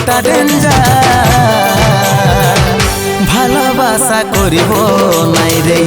কতটা ডেঞ্জার ভালোবাসা করিব নাই রে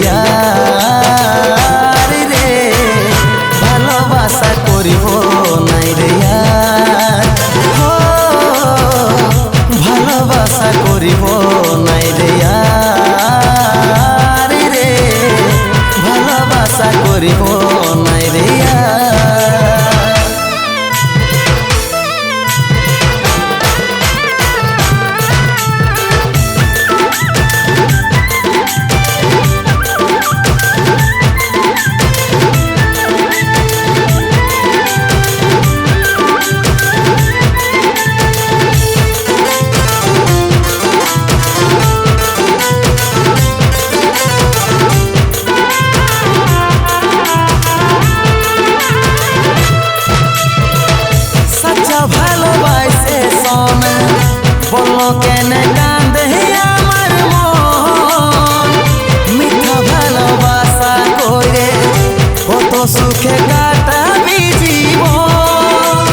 সুখে কাটাবি জীবন।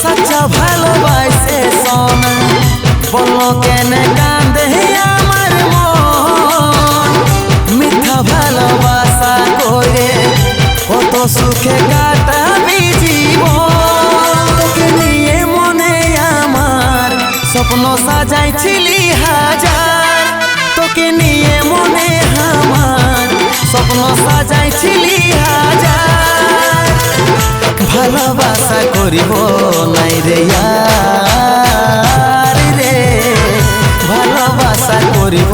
সচ্চা ভালোবাসে সোনা বলল কেন সাজাইছিলি হাজার, তোকে নিয়ে মনে আমার স্বপ্ন সাজাইছিলি হাজার। ভালোবাসা করিব নাই রে রে, ভালোবাসা করিব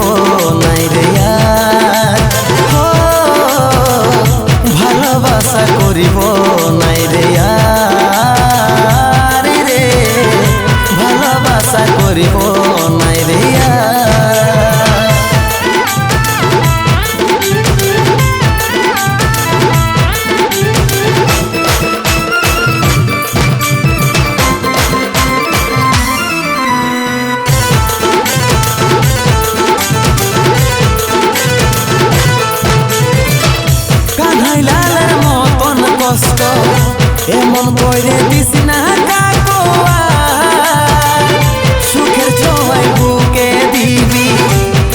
কান্হাই লালের মতন কষ্ট, এমন কইরে দিস না সুখের বুকে দিবি,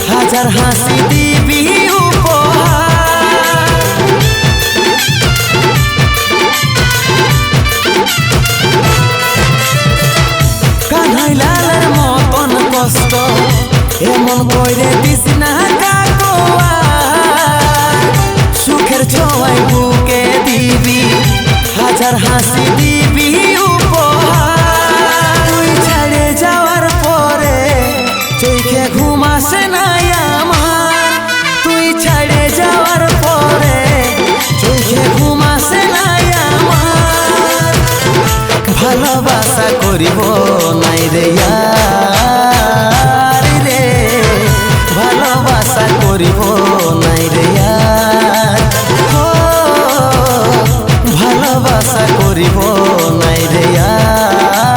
হাজার হাসি দিবি উপহার। কান্হাই লালের মতন কষ্ট, এমন কইরে দিস না সুখের ছোঁয়ায় বুকে দিবি, হাজার হাসি দিবি তুই ছেড়ে যাওয়ার পরে চোখে ঘুম আসে না আমার। তুই ছেড়ে যাওয়ার পরে চোখে ঘুম আসে না আমার। ভালোবাসা করিব নাই রে আশা করিব নাই রেয়া